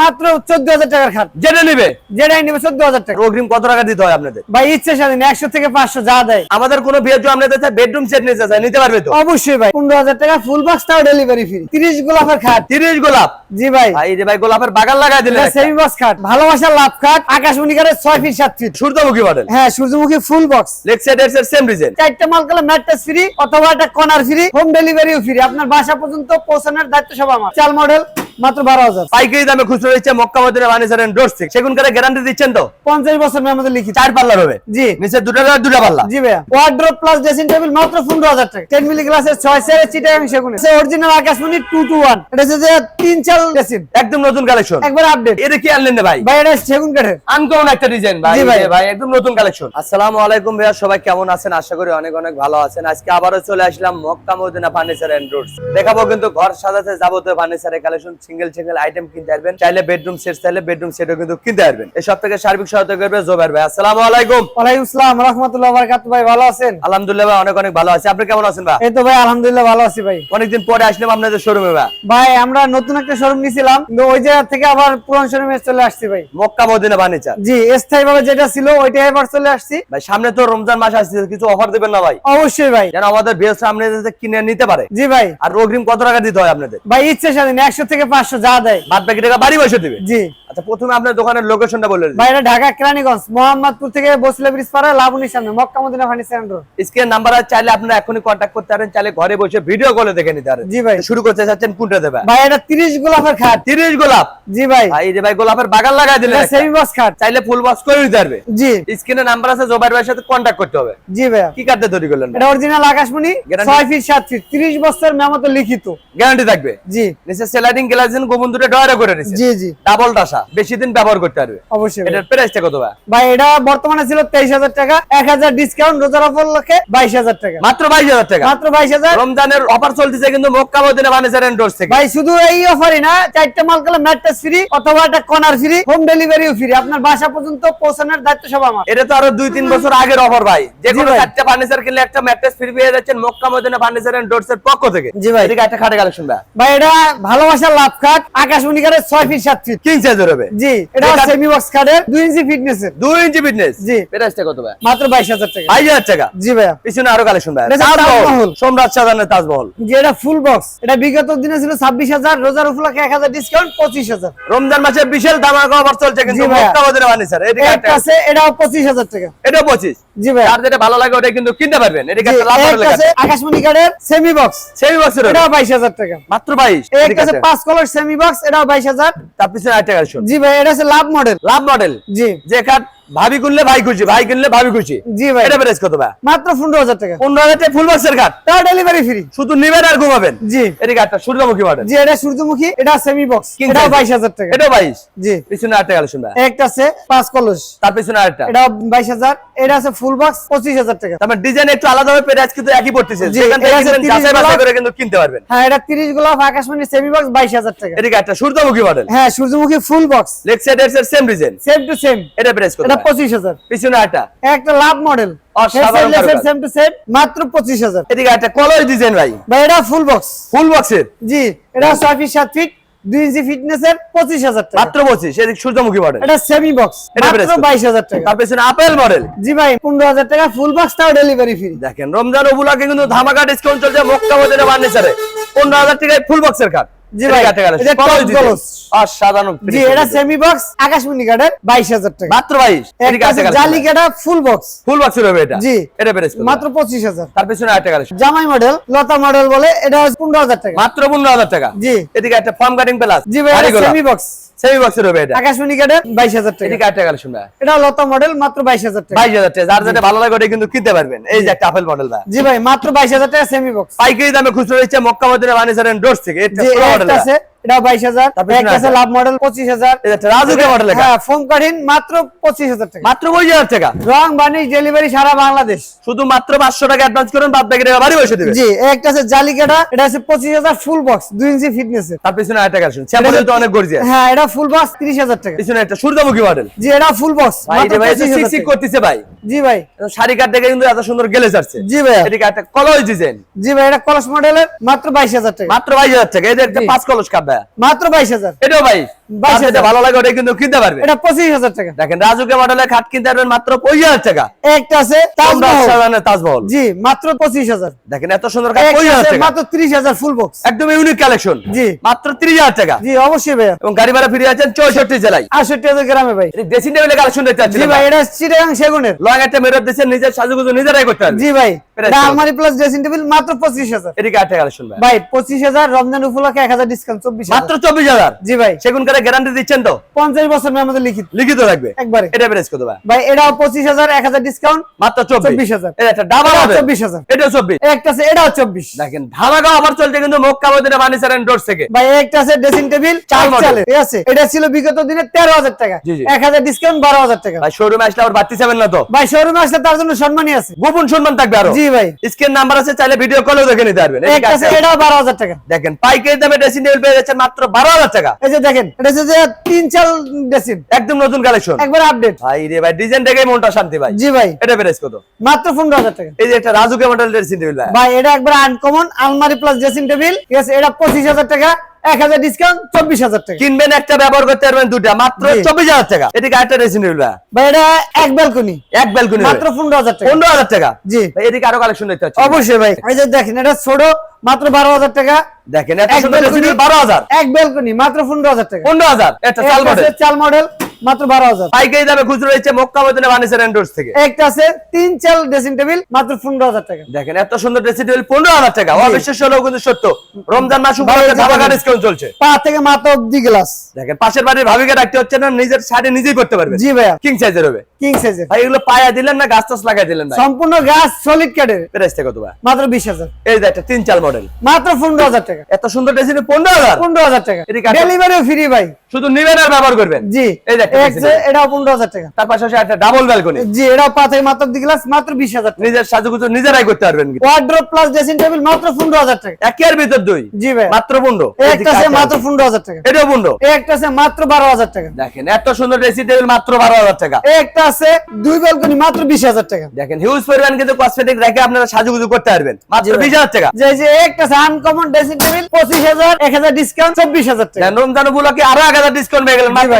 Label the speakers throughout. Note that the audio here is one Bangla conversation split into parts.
Speaker 1: মাত্র চোদ্দ হাজার টাকার খাট।
Speaker 2: যেটা নিবে?
Speaker 1: যেটাই নেবে চোদ্দ হাজার টাকা।
Speaker 2: অগ্রিম কত টাকা দিতে হয় আপনাদের?
Speaker 1: ভাই ইচ্ছে স্বাধীন একশো থেকে পাঁচশো যা দেয়।
Speaker 2: আমাদের কোনো আপনাদের বেডরুম সেট নিতে চাই নিতে পারবে তো?
Speaker 1: অবশ্যই ভাই পনেরো হাজার টাকা ফুল বক্স তাও ডেলিভারি ফ্রি তিরিশ গোলাপের খাট।
Speaker 2: তিরিশ গোলাপ?
Speaker 1: জি ভাই।
Speaker 2: ভাই রে ভাই গোলাপের বাগান লাগাই দিলে
Speaker 1: সেমি বক্স খাট ভালোবাসার লাভ খাট আকাশমণি কাঠের ছয় ফিট সাত ফিট
Speaker 2: সূর্যমুখী মডেল
Speaker 1: হ্যাঁ সূর্যমুখী ফুল বক্স
Speaker 2: সাইড এর সেম ডিজাইন
Speaker 1: চারটা মাল কালে ম্যাট্রেস ফ্রি অথবা একটা কর্নার ফ্রি হোম ডেলিভারিও ফ্রি আপনার বাসা পর্যন্ত পৌঁছানোর দায়িত্ব সব আমার। চাল মডেল মাত্র বারো হাজার।
Speaker 2: পাইকারি দামে খুচরো মক্কা মদিনা এন্ড ডোর সেগুন গ্যারান্টি দিচ্ছেন তো?
Speaker 1: পঞ্চাশ বছর মেয়াদের লিখিত।
Speaker 2: চার পাল্লার হবে।
Speaker 1: জি।
Speaker 2: নিচে দুটা দুটা পাল্লা।
Speaker 1: জি ভাইয়া। ওয়ার্ড্রোপ প্লাস ড্রেসিং টেবিল মাত্র পনেরো হাজার টাকা। টেন মিলি গ্লাসের ছয় সেরে চিটাগাং সেগুন। অরিজিনাল আকাশমণি টু টু ওয়ান এটা হচ্ছে তিন চাল ড্রেসিং
Speaker 2: একদম নতুন কালেকশন
Speaker 1: একবার আপডেট
Speaker 2: এটা কি আনলেন ভাই?
Speaker 1: ভাই এটা সেগুন কাঠের।
Speaker 2: আনকমন একটা ডিজাইন ভাই।
Speaker 1: জি ভাই।
Speaker 2: ভাই ভাই একদম নতুন কালেকশন আসসালামু আলাইকুম ভাইয়া সবাই কেমন আছেন? আশা করি অনেক অনেক ভালো আছেন। আজকে আবারও চলে আসলাম Mecca Medina furniture and Rhodes দেখাবো কিন্তু ঘর সাজাতে যাবতীয় ফার্নিচারের কালেকশন সিঙ্গেল সিঙ্গেল আইটেম কিনতে পারবেন চাইলে বেডরুম সেট চাইলে বেডরুম সেটও কিন্তু কিনতে পারবেন এই সব থেকে সার্বিক সহায়তা করবে জোবের ভাই। আসসালামু আলাইকুম।
Speaker 1: ওয়ালাইকুম আসসালাম রহমতুল্লাহ বারাকাতু ভাই ভালো আছেন?
Speaker 2: আলহামদুলিল্লাহ ভাই অনেক অনেক ভালো আছি। আপনি কেমন আছেন ভাই?
Speaker 1: এই তো ভাই আলহামদুলিল্লাহ ভালো আছি ভাই।
Speaker 2: অনেকদিন পরে আসলাম আপনাদের শোরুমে ভাই।
Speaker 1: ভাই আমরা নতুন একটা শোরুম নিয়েছিলাম কিন্তু ওই জায়গা থেকে আবার পুরান শোরুমে চলে আসছি ভাই।
Speaker 2: মক্কা মদিনা ফার্নিচার
Speaker 1: জি স্থায়ী ভাবে যেটা ছিল ওইটাই আবার চলে আসছি।
Speaker 2: ভাই সামনে তো রমজান মাস আসছে কিছু অফার দেবেন না ভাই?
Speaker 1: অবশ্যই ভাই।
Speaker 2: যেন আমাদের বিয়ের সামনে কিনে নিতে পারে।
Speaker 1: জি ভাই।
Speaker 2: আর অগ্রিম কত টাকা দিতে হয় আপনাদের?
Speaker 1: ভাই ইচ্ছে স্বাধীন একশো থেকে পাঁচশো যা দেয়।
Speaker 2: বাদ বাকি টাকা বাড়ি বসে দিবে?
Speaker 1: জি।
Speaker 2: আচ্ছা প্রথমে আপনার দোকানের লোকেশনটা বলে
Speaker 1: ভাই এটা ঢাকা কেরানীগঞ্জ মোহাম্মদপুর থেকে বসলে ব্রিজ পাড়া লাবণীর সামনে Mecca Medina furniture road
Speaker 2: screen number আছে চাইলে আপনারা এখনই কন্ট্যাক্ট করতে পারেন চাইলে ঘরে বসে ভিডিও কলে দেখে নিতে পারেন।
Speaker 1: জি ভাই।
Speaker 2: শুরু করতে চাচ্ছেন কোনটা দেবে
Speaker 1: ভাই এটা তিরিশ গোলাপের খাট।
Speaker 2: তিরিশ গোলাপ।
Speaker 1: জি ভাই।
Speaker 2: ভাই এই যে ভাই গোলাপের বাগান দিলে
Speaker 1: সেমি বক্স খাট।
Speaker 2: চাইলে ফুল বক্স করে দিতে পারবে।
Speaker 1: জি।
Speaker 2: স্ক্রিনে নাম্বার আছে জোবাইর ভাইয়ের সাথে কন্ট্যাক্ট করতে হবে।
Speaker 1: জি ভাইয়া।
Speaker 2: কি কার্ডে তৈরি করলেন?
Speaker 1: এটা অরিজিনাল আকাশমণি
Speaker 2: Guarantee?
Speaker 1: ছয় ফিট সাত ফিট তিরিশ বছর মেমত লিখিত।
Speaker 2: গ্যারান্টি থাকবে।
Speaker 1: জি।
Speaker 2: নিচে স্লাইডিং গ্লাস দিন গোবন দুটো ডয়ারে করে নিছে।
Speaker 1: জি জি।
Speaker 2: ডাবল টাসা বেশি দিন ব্যবহার করতে পারবে।
Speaker 1: অবশ্যই
Speaker 2: এটার প্রাইসটা কত ভাই?
Speaker 1: ভাই এটা বর্তমানে ছিল তেইশ হাজার টাকা। এক হাজার ডিসকাউন্ট রোজার উপলক্ষে বাইশ হাজার টাকা।
Speaker 2: মাত্র বাইশ হাজার টাকা?
Speaker 1: মাত্র বাইশ হাজার।
Speaker 2: রমজানের অফার চলতেছে কিন্তু Mecca Medina furniture and doors থেকে।
Speaker 1: ভাই শুধু এই অফারই না চারটা মাল কালে ম্যাট্রেস ফ্রি অথবা একটা কর্নার ফ্রি হোম ডেলিভারিও ফ্রি আপনার বাসা পর্যন্ত পৌঁছানোর দায়িত্ব সব আমার।
Speaker 2: এটা তো আরও দুই তিন বছর আগের অফার ভাই। যে কোনো। চারটা ফার্নিচার কিনলে একটা ম্যাট্রেস ফ্রি পেয়ে যাচ্ছেন Mecca Medina furniture and doors এর পক্ষ থেকে।
Speaker 1: জি ভাই।
Speaker 2: এদিকে একটা খাটে কালেকশন ভাই।
Speaker 1: ভাই এটা ভালোবাসার লাভ। খাট আকাশমণি কাঠের ছয় ফিট সাত ফিট
Speaker 2: কিং সাইজের হবে।
Speaker 1: জি এটা
Speaker 2: এটা-
Speaker 1: সেমি বক্স কাঠের দুই ইঞ্চি ফিটনেস এর।
Speaker 2: দুই ইঞ্চি ফিটনেস
Speaker 1: জি।
Speaker 2: প্রাইসটা কত ভাই?
Speaker 1: মাত্র বাইশ হাজার টাকা।
Speaker 2: বাইশ হাজার টাকা।
Speaker 1: জি ভাইয়া।
Speaker 2: পিছনে আরও কালেকশন ভাই। তাজমহল। সোমরাজ সাজানের তাজমহল।
Speaker 1: যে এটা ফুল বক্স এটা বিগত দিনে ছিল ছাব্বিশ হাজার রোজার উপলক্ষে এক হাজার ডিসকাউন্ট পঁচিশ হাজার।
Speaker 2: রমজান মাসে বিশাল ধামাকা অফার চলছে কিন্তু
Speaker 1: জি।
Speaker 2: মক্কা ফার্নিচার এদিকে
Speaker 1: একটা
Speaker 2: একটা
Speaker 1: আছে এটাও পঁচিশ হাজার টাকা।
Speaker 2: এটা পঁচিশ।
Speaker 1: জি ভাইয়া।
Speaker 2: যার যেটা ভালো লাগে ওটা কিন্তু কিনতে পারবেন। এদিকে
Speaker 1: জি,
Speaker 2: একটা লাভ
Speaker 1: আছে। আকাশমণি কাঠের সেমি বক্স
Speaker 2: সেই বছর
Speaker 1: এটাও বাইশ হাজার টাকা।
Speaker 2: মাত্র বাইশ।
Speaker 1: এই
Speaker 2: এদিকে
Speaker 1: একটা আছে। পাঁচ সেমি বক্স এটাও বাইশ হাজার।
Speaker 2: তার পিছনে
Speaker 1: জি ভাই এটা হচ্ছে লাভ মডেল
Speaker 2: লাভ মডেল
Speaker 1: জি।
Speaker 2: যে খাট ভাবি কিনলে ভাই খুশি ভাই কিনলে ভাবি খুশি।
Speaker 1: জি ভাই।
Speaker 2: এটা প্রাইস কত ভাই?
Speaker 1: মাত্র পনেরো হাজার টাকা।
Speaker 2: পনেরো হাজার টাকা ফুল বক্সের খাট
Speaker 1: তাও ডেলিভারি ফ্রি
Speaker 2: শুধু নিবেন আর ঘুমাবেন?
Speaker 1: জি।
Speaker 2: এদিকে একটা সূর্যমুখী মডেল
Speaker 1: জি এটা সূর্যমুখী এটা সেমি বক্স। বাইশ হাজার টাকা।
Speaker 2: এটাও বাইশ?
Speaker 1: জি।
Speaker 2: পিছনে আরেকটা কালেকশন ভাই।
Speaker 1: একটা আছে পাঁচ কলস।
Speaker 2: তার পিছনে আরেকটা।
Speaker 1: বাইশ হাজার এটা আছে ফুল বক্স পঁচিশ হাজার টাকা।
Speaker 2: তারপর ডিজাইন একটু আলাদা হবে প্রাইস কিন্তু একই পড়তেছে। সেখান থেকে
Speaker 1: এটা 30
Speaker 2: যাচাই বাছাই করে কিন্তু কিনতে পারবেন।
Speaker 1: হ্যাঁ এটা তিরিশ গোলাপ আকাশমণি সেমি বক্স বাইশ হাজার টাকা।
Speaker 2: এদিকে একটা সূর্যমুখী মডেল
Speaker 1: হ্যাঁ সূর্যমুখী ফুল বক্স
Speaker 2: লেগ সাইড এর same design
Speaker 1: same to same
Speaker 2: এটা প্রাইস কত?
Speaker 1: এটা
Speaker 2: ভাই?
Speaker 1: পঁচিশ হাজার।
Speaker 2: পিছনে আরেকটা।
Speaker 1: একটা লাভ মডেল
Speaker 2: অসাধারণ
Speaker 1: সেম টু সেম মাত্র পঁচিশ হাজার।
Speaker 2: এদিকে একটা কলর ডিজাইন ভাই।
Speaker 1: ভাই এটা ফুল বক্স
Speaker 2: ফুল বক্সের
Speaker 1: জি এটা ছয় ফিট সাত ফিট দুই ইঞ্চি ফিটনেস এর পঁচিশ হাজার টাকা।
Speaker 2: মাত্র পঁচিশ এদিকে সূর্যমুখী মডেল
Speaker 1: এটা সেমি বক্স মাত্র টাকা।
Speaker 2: তার পিছনে আপেল মডেল
Speaker 1: জি ভাই পনেরো হাজার টাকা ফুল বক্স তাও ডেলিভারি ফ্রি
Speaker 2: দেখেন রমজান উপলক্ষে কিন্তু ধামাকা ডিসকাউন্ট চলছে মক্কা ফার্নিচারে পনেরো হাজার টাকায় ফুল বক্সের কাঠ
Speaker 1: জি ভাই, এটা top gloss।
Speaker 2: অসাধারণ
Speaker 1: জি এটা সেমি বক্স আকাশমণি কাঠের বাইশ হাজার টাকা।
Speaker 2: মাত্র বাইশ?
Speaker 1: একটা আছে জালি কাটা ফুল বক্স
Speaker 2: ফুল বক্স হবে এটা?
Speaker 1: জি।
Speaker 2: এটা প্রাইস
Speaker 1: মাত্র পঁচিশ হাজার।
Speaker 2: তার পিছনে কালেকশন।
Speaker 1: জামাই মডেল লতা মডেল বলে এটা পনেরো হাজার টাকা।
Speaker 2: মাত্র পনেরো হাজার টাকা?
Speaker 1: জি।
Speaker 2: এদিকে একটা ফর্ম কাটিং প্লাস
Speaker 1: জি ভাই সেমি বক্স
Speaker 2: সেমি বক্সের হবে এটা।
Speaker 1: আকাশমণি বাইশ হাজার টাকা।
Speaker 2: এদিকে আরেকটা কালেকশন ভাই
Speaker 1: এটা লতা মডেল মাত্র বাইশ হাজার টাকা।
Speaker 2: বাইশ হাজার টাকা। যার যেটা ভালো লাগে ওটা কিন্তু কিনতে পারবেন। এই যে একটা আপেল মডেল ভাই
Speaker 1: জি ভাই মাত্র বাইশ হাজার টাকা সেমি বক্স
Speaker 2: পাইকারি দামে খুচরো রয়েছে মক্কা মদিনা ফার্নিচার ডোর থেকে। এটা পুরো মডেল
Speaker 1: আছে। এটা বাইশ হাজার।
Speaker 2: তারপরে
Speaker 1: একটা আছে
Speaker 2: একটা।
Speaker 1: লাভ মডেল পঁচিশ হাজার।
Speaker 2: রাজুকে মডেল
Speaker 1: হ্যাঁ ফোন কাঠিন মাত্র পঁচিশ হাজার টাকা।
Speaker 2: মাত্র পঁচিশ হাজার টাকা?
Speaker 1: রং বানিশ ডেলিভারি সারা বাংলাদেশ।
Speaker 2: শুধু মাত্র পাঁচশো টাকা অ্যাডভান্স করুন বাদ বাকি টাকা বাড়ি বসে দেবে।
Speaker 1: জি একটা আছে জালিকাটা এটা আছে পঁচিশ হাজার ফুল বক্স দুই ইঞ্চি ফিটনেস
Speaker 2: তার পিছনে তো অনেক গর্জিয়াস
Speaker 1: হ্যাঁ এটা ফুল বক্স তিরিশ হাজার টাকা।
Speaker 2: পিছনে একটা সূর্যমুখী মডেল
Speaker 1: জি এটা ফুল বক্স
Speaker 2: ভাই করতেছে ভাই।
Speaker 1: জি ভাই।
Speaker 2: শাড়ি কাট দেখে কিন্তু এত সুন্দর গেলে যাচ্ছে
Speaker 1: জি ভাই।
Speaker 2: এদিকে একটা কলস ডিজাইন
Speaker 1: জি ভাই এটা কলস মডেলের মাত্র বাইশ হাজার টাকা।
Speaker 2: মাত্র বাইশ হাজার টাকা। এই যে একটা পাঁচ কলস কাট। ভাই
Speaker 1: মাত্র বাইশ হাজার।
Speaker 2: এটাও বাইশ
Speaker 1: বাইশ
Speaker 2: যার যেটা
Speaker 1: হাজার।
Speaker 2: ভালো লাগে ওটা কিন্তু কিনতে পারবে।
Speaker 1: এটা পঁচিশ হাজার টাকা।
Speaker 2: দেখেন রাজুকে মডেলের খাট কিনতে পারবেন মাত্র পঁচিশ হাজার টাকা।
Speaker 1: একটা আছে তাজমহল।
Speaker 2: তাজমহল তাজমহল।
Speaker 1: জি মাত্র পঁচিশ হাজার।
Speaker 2: দেখেন এত সুন্দর
Speaker 1: মাত্র ত্রিশ হাজার ফুল বক্স
Speaker 2: একদম ইউনিক কালেকশন
Speaker 1: জি।
Speaker 2: মাত্র ত্রিশ হাজার টাকা।
Speaker 1: জি অবশ্যই
Speaker 2: এবং গাড়ি ভাড়া ফিরে আছেন চৌষট্টি জেলায়।
Speaker 1: আটষট্টি হাজার গ্রামে ভাই।
Speaker 2: ড্রেসিং টেবিলের কালেকশন দেখতে
Speaker 1: জি ভাই এটা চিটাগাং সেগুনের।
Speaker 2: লং একটা মেরর দিচ্ছেন নিজের সাজুগুজু নিজেরাই করতে
Speaker 1: জি ভাই।
Speaker 2: এটা
Speaker 1: আলমারি প্লাস ড্রেসিং টেবিল মাত্র পঁচিশ হাজার।
Speaker 2: এদিকে একটা কালেকশন ভাই
Speaker 1: ভাই পঁচিশ হাজার রমজান উপলক্ষে এক হাজার ডিসকাউন্ট চব্বিশ
Speaker 2: মাত্র চব্বিশ হাজার?
Speaker 1: জি ভাই।
Speaker 2: সেগুন করে গ্যারান্টি দিচ্ছেন তো?
Speaker 1: পঞ্চাশ বছর আমাদের লিখিত।
Speaker 2: লিখিত থাকবে
Speaker 1: একবারে।
Speaker 2: এটা প্রেস কত ভাই?
Speaker 1: ভাই এটাও পঁচিশ হাজার ডিসকাউন্ট
Speaker 2: মাত্র
Speaker 1: 24,000
Speaker 2: এটা একটা ডাবল হবে।
Speaker 1: 24,000
Speaker 2: এটাও চব্বিশ।
Speaker 1: একটা আছে এটাও চব্বিশ।
Speaker 2: দেখেন ধামাকা অফার চলছে কিন্তু Mecca Medina furniture and doors থেকে।
Speaker 1: ভাই একটা আছে ড্রেসিং টেবিল
Speaker 2: চার
Speaker 1: চার চালে ঠিক আছে? এটা ছিল বিগত দিনে তেরো হাজার টাকা।
Speaker 2: জি, জি।
Speaker 1: এক হাজার ডিসকাউন্ট বারো হাজার টাকা।
Speaker 2: ভাই শোরুমে আসলে আবার বাড়তি যাবেন না তো?
Speaker 1: ভাই শোরুমে আসলে তার জন্য সম্মানই আছে।
Speaker 2: গোপন সম্মান থাকবে আরও।
Speaker 1: জি ভাই।
Speaker 2: স্ক্রিন নাম্বার আছে চাইলে ভিডিও কলেও দেখে নিতে পারবেন। এদিকে
Speaker 1: একটা আছে
Speaker 2: একটা-
Speaker 1: এটাও বারো হাজার টাকা।
Speaker 2: দেখেন পাইকারি দামে ড্রেসিং টেবিল পেয়ে যাচ্ছেন মাত্র বারো হাজার টাকা।
Speaker 1: এই যে দেখেন এটা হচ্ছে তিন চাল ড্রেসিং
Speaker 2: একদম নতুন কালেকশন
Speaker 1: একবার আপডেট
Speaker 2: ভাই রে ভাই ডিজাইন দেখে মনটা শান্তি ভাই।
Speaker 1: জি ভাই।
Speaker 2: এটা প্রেস কত?
Speaker 1: মাত্র টাকা।
Speaker 2: এই যে একটা রাজুকে মডেল ড্রেসিং টেবিল ভাই।
Speaker 1: এটা একবার আনকমন আলমারি প্লাস ড্রেসিং টেবিল ঠিক আছে এটা পঁচিশ হাজার টাকা। এক হাজার ডিসকাউন্ট চব্বিশ হাজার টাকা।
Speaker 2: কিনবেন একটা ব্যবহার করতে পারবেন দুটা মাত্র চব্বিশ হাজার টাকা। এদিকে একটা ড্রেসিং টেবিল ভাই?
Speaker 1: ভাই এটা এক ব্যালকনি
Speaker 2: এক ব্যালকনি
Speaker 1: মাত্র পনেরো হাজার টাকা।
Speaker 2: পনেরো হাজার টাকা?
Speaker 1: জি।
Speaker 2: ভাই এদিকে আরও কালেকশন দেখতে
Speaker 1: অবশ্যই ভাই এই যে দেখেন এটা ছোট মাত্র বারো হাজার টাকা।
Speaker 2: দেখেন বারো হাজার।
Speaker 1: এক ব্যালকনি মাত্র পনেরো হাজার টাকা।
Speaker 2: পনেরো হাজার একটা চাল মডেল
Speaker 1: চাল মডেল মাত্র বারো হাজার।
Speaker 2: পাইকারি দামে খুচরো রয়েছে মক্কা মদিনা ফার্নিচার এন্ড থেকে।
Speaker 1: একটা আছে তিন চাল ড্রেসিং টেবিল মাত্র পনেরো হাজার টাকা।
Speaker 2: দেখেন এত সুন্দর ড্রেসিং টেবিল পনেরো হাজার টাকা। অবিশ্বাস হলেও কিন্তু সত্য। রমজান মাস ডিসকাউন্ট চলছে।
Speaker 1: পা থেকে মাথা অব্দি গ্লাস
Speaker 2: দেখেন পাশের বাড়ির ভাবিকে রাখতে হচ্ছে না নিজের সাইডে নিজেই করতে পারবে
Speaker 1: জি ভাইয়া।
Speaker 2: কিং সাইজের হবে।
Speaker 1: কিং সাইজের
Speaker 2: ভাই এগুলো পায়া দিলেন না গাছ টাছ লাগাই দিলেন ভাই?
Speaker 1: সম্পূর্ণ গাছ সলিড কাঠের
Speaker 2: কত ভাই?
Speaker 1: মাত্র বিশ হাজার।
Speaker 2: এই যে একটা তিন চাল মডেল
Speaker 1: মাত্র পনেরো হাজার টাকা।
Speaker 2: এত সুন্দর ড্রেসিং পনেরো হাজার?
Speaker 1: পনেরো হাজার টাকা। ডেলিভারিও ফ্রি ভাই।
Speaker 2: শুধু নিবেন আর ব্যবহার করবেন?
Speaker 1: জি।
Speaker 2: এই যে
Speaker 1: পনেরো হাজার টাকা
Speaker 2: তার পাশাপাশি একটা ডাবল ব্যালকনি
Speaker 1: জি এটাও পা মাত্র অব্দি গ্লাস মাত্র বিশ হাজার টাকা
Speaker 2: নিজের সাজুগুজু নিজেরাই করতে পারবেন কিন্তু।
Speaker 1: প্লাস ড্রেসিং টেবিল মাত্র পনেরো হাজার টাকা
Speaker 2: একের ভিতর দুই
Speaker 1: জি ভাই
Speaker 2: মাত্র পনেরো
Speaker 1: এই একটা আছে মাত্র পনেরো হাজার টাকা
Speaker 2: এটাও পনেরো
Speaker 1: এই একটা আছে মাত্র বারো হাজার টাকা
Speaker 2: দেখেন এত সুন্দর ড্রেসিং টেবিল মাত্র বারো হাজার টাকা
Speaker 1: একটা আছে দুই ব্যালকনি মাত্র টাকা
Speaker 2: দেখেন হিউজ পরিমাণ কিন্তু কসমেটিক রেখে আপনারা সাজুগুজু করতে পারবেন মাত্র
Speaker 1: জি ভাই।
Speaker 2: বিশ হাজার টাকা
Speaker 1: যে যে একটা আছে আনকমন ড্রেসিং টেবিল পঁচিশ হাজার এক হাজার ডিসকাউন্ট হাজার টাকা
Speaker 2: রমজান উপলক্ষে আরও ডিসকাউন্ট পেয়ে গেলেন মাত্র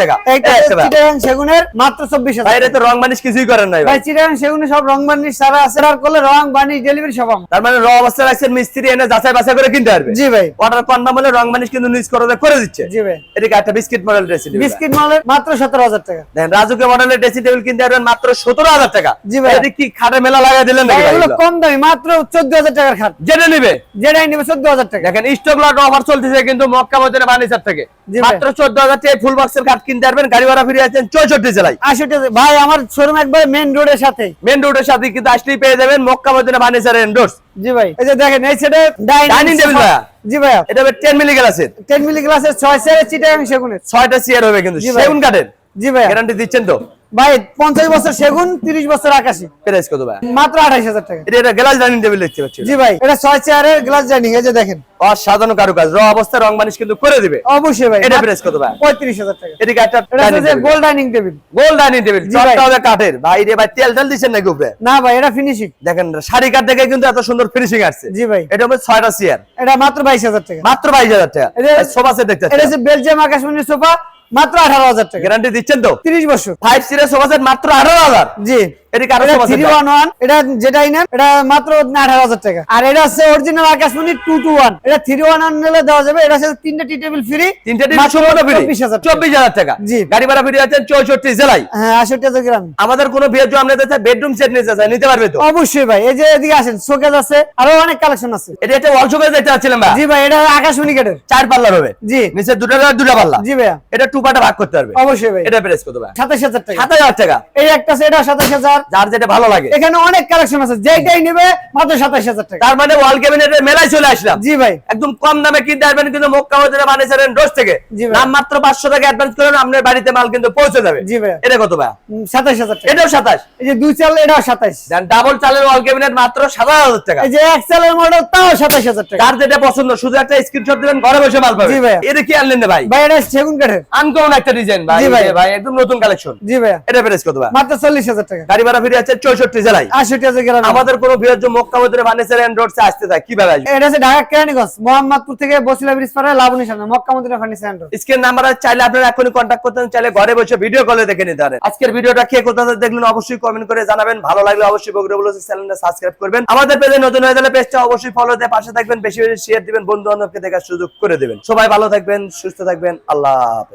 Speaker 2: টাকা
Speaker 1: এইটা
Speaker 2: এই
Speaker 1: চিটাগাং সেগুনের মাত্র চব্বিশ হাজার।
Speaker 2: বাইরে তো রং মানিস কিছুই করেন নাই ভাই।
Speaker 1: ভাই চিটাগাং সেগুনে সব রং বার্নিশ সারা আছে আর করলে রং বার্নিশ ডেলিভারি সব আমার।
Speaker 2: তার মানে র অবস্থা রাখছেন মিস্ত্রি এনে যাচাই বাছাই করে কিনতে পারবে।
Speaker 1: জি ভাই।
Speaker 2: অর্ডার কনফার্ম হলে রং মানিস কিন্তু নিজ করে করে দিচ্ছে।
Speaker 1: জি ভাই।
Speaker 2: এদিকে একটা biscuit model dressing table
Speaker 1: biscuit মালের মাত্র সতেরো হাজার টাকা।
Speaker 2: দেখেন রাজুকে মডেলের ড্রেসিং টেবিল কিনতে পারবেন মাত্র সতেরো হাজার টাকা।
Speaker 1: জি ভাই।
Speaker 2: এদিকে কি খাটে মেলা লাগাই দিলেন নাকি
Speaker 1: ভাই,
Speaker 2: ভাই
Speaker 1: এগুলো? কম দামি মাত্র চোদ্দ হাজার টাকার খাট।
Speaker 2: জেনে নিবে।
Speaker 1: যেটাই নেবে চোদ্দ হাজার টাকা।
Speaker 2: দেখেন স্টক লট অফার চলতেছে কিন্তু মক্কা মদিনা ফার্নিচার থেকে। মাত্র চোদ্দ হাজার টাকা ফুল বক্সের কাঠ কিনতে পারবেন গাড়ি ভাড়া ফিরে আছেন চৌষট্টি জেলায়।
Speaker 1: আশিটা ভাই আমার শোরুম একবার মেন রোডের সাথে।
Speaker 2: মেন রোডের সাথে কিন্তু আসলেই পেয়ে যাবেন Mecca Medina furniture and doors
Speaker 1: জি ভাই। এই যে দেখেন এই সেটে
Speaker 2: ডাইনিং টেবিল ভাইয়া।
Speaker 1: জি ভাইয়া।
Speaker 2: এটা হবে টেন মিলি গ্লাসের
Speaker 1: 10 মিলি গ্লাসের ছয় সেরে চিটাগাং সেগুনের।
Speaker 2: ছয়টা চেয়ার হবে কিন্তু সেগুন কাঠের।
Speaker 1: জি ভাইয়া।
Speaker 2: গ্যারান্টি দিচ্ছেন তো?
Speaker 1: ভাই পঞ্চাশ বছর সেগুন তিরিশ বছর আকাশি।
Speaker 2: প্রাইস কত ভাই?
Speaker 1: মাত্র আঠাইশ হাজার টাকা।
Speaker 2: এটা গ্লাস ডাইনিং টেবিল দেখতে পাচ্ছি।
Speaker 1: জি ভাই এটা চেয়ারের গ্লাস ডাইনিং এই যে দেখেন।
Speaker 2: অসাধারণ কারুকাজ। র অবস্থায় রং কিন্তু করে দিবে।
Speaker 1: অবশ্যই ভাই
Speaker 2: এটা প্রাইস কত ভাই?
Speaker 1: পঁয়ত্রিশ হাজার টাকা।
Speaker 2: এদিকে একটা
Speaker 1: এটা হচ্ছে dining table
Speaker 2: gold dining table হবে কাঠের। ভাই রে ভাই তেল তেল দিচ্ছেন নাকি উপরে?
Speaker 1: না ভাই এটা ফিনিশিং
Speaker 2: দেখেন শাড়ি কাঠ দেখে কিন্তু এত সুন্দর ফিনিশিং আসছে।
Speaker 1: জি ভাই।
Speaker 2: এটা হবে ছয়টা চেয়ার
Speaker 1: এটা মাত্র বাইশ হাজার টাকা।
Speaker 2: মাত্র বাইশ হাজার টাকা।
Speaker 1: এটা-
Speaker 2: সোফা সেট দেখতে
Speaker 1: এটা বেলজিয়াম আকাশমণি সোফা। মাত্র আঠারো হাজার টাকা।
Speaker 2: গ্যারান্টি দিচ্ছেন তো?
Speaker 1: তিরিশ বছর।
Speaker 2: ফাইভ সিরিজ সোফা সেট মাত্র আঠারো হাজার?
Speaker 1: জি। এটা
Speaker 2: sofa set
Speaker 1: three one one এটা যেটাই নেন এটা মাত্র আঠারো হাজার টাকা। আর এটা হচ্ছে অরিজিনাল আকাশমণি টু টু ওয়ান এটা থ্রি ওয়ান ওয়ান নিলে দেওয়া যাবে এটা হচ্ছে তিনটা টি টেবিল ফ্রি
Speaker 2: তিনটা টিভি সম্পূর্ণ ফ্রি
Speaker 1: চব্বিশ হাজার
Speaker 2: চব্বিশ হাজার টাকা।
Speaker 1: জি।
Speaker 2: গাড়ি ভাড়া ফ্রি আছেন চৌষট্টি জেলায়।
Speaker 1: হ্যাঁ আষট্টি হাজার গ্রাম।
Speaker 2: আমাদের কোনো বেডরুম সেট নিতে চাই নিতে পারবে তো?
Speaker 1: অবশ্যই ভাই এই যে এদিকে আসেন শোকেজ আছে আরও অনেক কালেকশন আছে।
Speaker 2: এটা একটা ওয়াল শোকেস দেখতে পাচ্ছিলাম ভাই।
Speaker 1: জি ভাই এটা আকাশমণি কাঠের
Speaker 2: চার পাল্লার হবে।
Speaker 1: জি।
Speaker 2: নিচে দুটা দুটা পাল্লা।
Speaker 1: জি ভাইয়া।
Speaker 2: এটা টু পার্টে ভাগ করতে পারবে।
Speaker 1: অবশ্যই ভাই।
Speaker 2: এটা প্রেস কত ভাই?
Speaker 1: সাতাশ হাজার টাকা।
Speaker 2: সাত হাজার টাকা।
Speaker 1: এই একটা আছে এটা সাতাশ হাজার
Speaker 2: যার যেটা ভালো লাগে।
Speaker 1: এখানে অনেক কালেকশন আছে যেটাই নেবে মাত্র সাতাশ হাজার টাকা।
Speaker 2: তার মানে ওয়াল ক্যাবিনেটের মেলায় চলে আসলাম।
Speaker 1: জি ভাই।
Speaker 2: একদম কম দামে কিনতে পারবেন কিন্তু মক্কা মদিনা বানিয়েছেন রোজ থেকে। নাম মাত্র পাঁচশো টাকা অ্যাডভান্স করেন আপনার বাড়িতে মাল কিন্তু পৌঁছে যাবে।
Speaker 1: জি ভাই।
Speaker 2: এটা কত ভাই?
Speaker 1: সাতাশ হাজার টাকা।
Speaker 2: এটাও সাতাশ
Speaker 1: এই যে দুই চাল এটাও সাতাশ
Speaker 2: দেন ডাবল চালের ওয়াল ক্যাবিনেট মাত্র সাতাশ হাজার টাকা।
Speaker 1: এই যে এক চালের মডেল তাও সাতাশ হাজার টাকা।
Speaker 2: যার যেটা পছন্দ শুধু একটা স্ক্রিনশট দিবেন ঘরে বসে মাল পাবেন।
Speaker 1: জি ভাই।
Speaker 2: এটা কি আনলেন ভাই?
Speaker 1: ভাই এটা সেগুন কাঠের।
Speaker 2: আনকমন একটা ডিজাইন ভাই।
Speaker 1: জি ভাই।
Speaker 2: ভাই একদম নতুন কালেকশন
Speaker 1: জি ভাই।
Speaker 2: এটা প্রাইস কত ভাই?
Speaker 1: মাত্র চল্লিশ হাজার টাকা।
Speaker 2: গাড়ি ডেলিভারি ফ্রি আছে চৌষট্টি জেলায়।
Speaker 1: আটষট্টি হাজার
Speaker 2: আমাদের কোনো বৃহৎ মক্কা মদিনা ফার্নিচার এন্ড আসতে থাকে কীভাবে আসবে
Speaker 1: এটা হচ্ছে ঢাকা কেরানীগঞ্জ মোহাম্মদপুর থেকে বসিলা ব্রিজ পাড়ায় লাবণী সামনে Mecca Medina furniture center
Speaker 2: screen number চাইলে আপনারা এখনই কন্ট্যাক্ট করতে চাইলে ঘরে বসে ভিডিও কলে দেখে নিতে পারেন। আজকের ভিডিওটা কে কোথা থেকে দেখলেন অবশ্যই কমেন্ট করে জানাবেন। ভালো লাগলে অবশ্যই বগুড়া বলে চ্যানেলটা সাবস্ক্রাইব করবেন। আমাদের পেজে নতুন হয়ে গেলে পেজটা অবশ্যই ফলো দিয়ে পাশে থাকবেন বেশি বেশি শেয়ার দিবেন বন্ধু বান্ধবকে দেখার সুযোগ করে দিবেন। সবাই ভালো থাকবেন সুস্থ থাকবেন আল্লাহ হাফেজ।